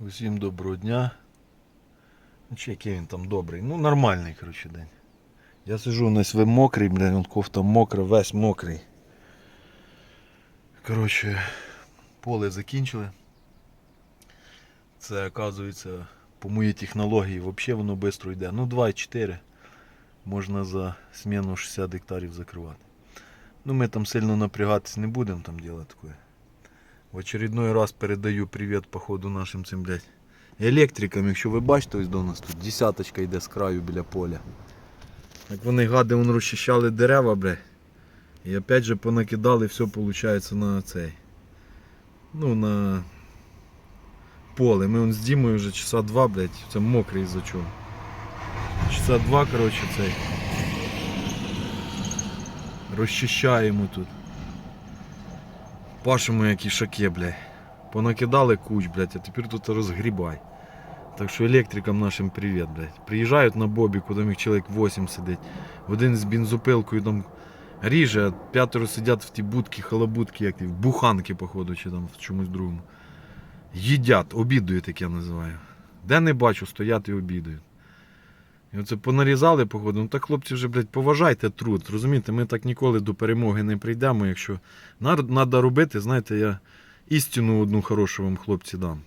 Усім доброго дня. Ну, чи який він там добрий. Ну, нормальний, коротше, день. Я сижу на ви мокрий, блядь, он кофта мокра, весь мокрий. Коротше, поле закінчили. Це, оказується, по моїй технології взагалі воно швидко йде. Ну, 2,4 можна за зміну 60 гектарів закривати. Ну, ми там сильно напрягатись не будемо там робити таке. В очередной раз передаю привіт походу нашим цим, блядь, електрикам. Якщо ви бачите, ось до нас тут десяточка йде з краю біля поля. Як вони гади вон розчищали дерева, блядь. І опять же понакидали все, виходить, на цей. Ну, на поле. Ми он з Дімою вже часа два, блядь, це мокрий за чого. Часа два, коротше, цей. Розчищаємо тут. Пашемо як ішаки, блядь. Понакидали куч, блядь, а тепер тут розгрібай. Так що електрикам нашим привіт, блядь. Приїжджають на Бобіку, там їх чоловік 8 сидить. В один з бензопилкою там ріже, а п'ятеро сидять в тій будці, халабудки, як ті, в буханки, походу, чи там в чомусь другому. Їдять, обідують, як я називаю. Де не бачу, стоять і обідують. І оце понарізали, походу. Ну так, хлопці, вже, блядь, поважайте труд. Розумієте, ми так ніколи до перемоги не прийдемо, якщо треба робити, знаєте, я істину одну хорошу вам хлопці дам.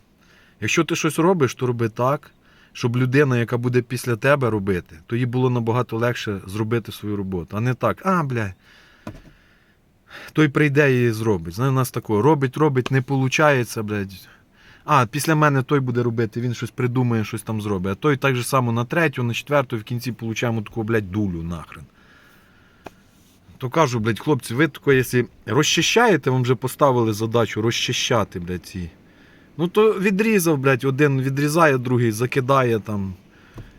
Якщо ти щось робиш, то роби так, щоб людина, яка буде після тебе робити, то їй було набагато легше зробити свою роботу. А не так, а, бля. Той прийде і зробить. Знаєте, у нас такого робить, робить, не виходить, блядь. А, після мене той буде робити, він щось придумає, щось там зробить. А той так же само на третю, на четверту, в кінці получаємо таку, блядь, дулю нахрен. То кажу, блядь, хлопці, ви тако, якщо розчищаєте, вам вже поставили задачу розчищати, блядь, ці. Ну то відрізав, блядь, один відрізає, другий закидає там,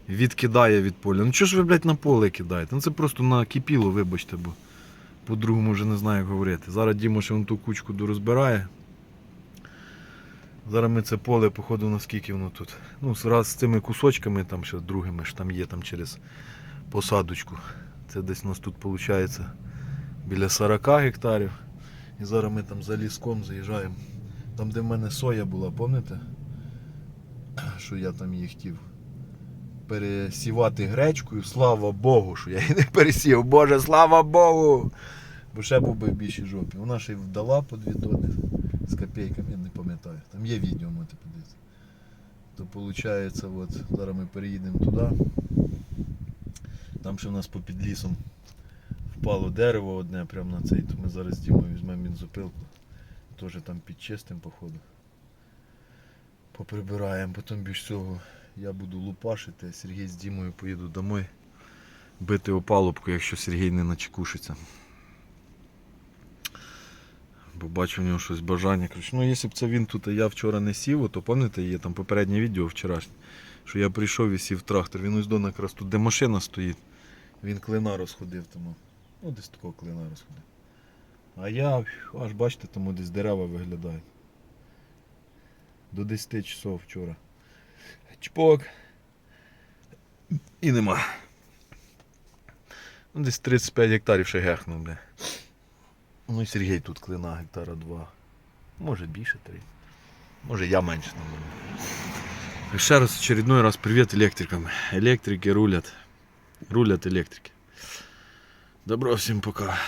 відкидає від поля. Ну чого ж ви, блядь, на поле кидаєте? Ну це просто накипіло, вибачте, бо по-другому вже не знаю, як говорити. Зараз Діма ще вон ту кучку дорозбирає. Зараз ми це поле, походу, наскільки воно тут. Ну, раз з цими кусочками, там ще другими ж там є там через посадочку. Це десь у нас тут виходить біля 40 гектарів. І зараз ми там за ліском заїжджаємо. Там, де в мене соя була, пам'ятаєте? Що я там її хотів пересівати гречкою. Слава Богу, що я її не пересів. Боже, слава Богу! Бо ще був би в більшій жопі. Вона ще й вдала по дві тони з копійками, я не пам'ятаю. Там є відео, можете подивитися. То виходить, от, зараз ми переїдемо туди. Там ще в нас попід лісом впало дерево одне прямо на цей, то ми зараз з Дімою візьмемо бензопилку. Теж там підчистимо, походу. Поприбираємо, потім більш цього я буду лупашити, а Сергій з Дімою поїду домой бити опалубку, якщо Сергій не начекушиться. Бо бачу в нього щось бажання. Коротше, ну якщо б це він тут, а я вчора не сів, то пам'ятаєте, є там попереднє відео вчорашнє, що я прийшов і сів трактор. Він ось до якраз тут, де машина стоїть. Він клина розходив тому. Ну десь такого клина розходив. А я аж бачите, тому десь дерева виглядають. До 10 часов вчора. Чпок. І нема. Ну, десь 35 гектарів ще гехнув, бля. Ну і Сергій тут клина гектара 2. Може більше 3. Може я менше намалюю. Ще раз очередной раз привіт електрикам. Електрики рулять. Рулять електрики. Добро всім пока.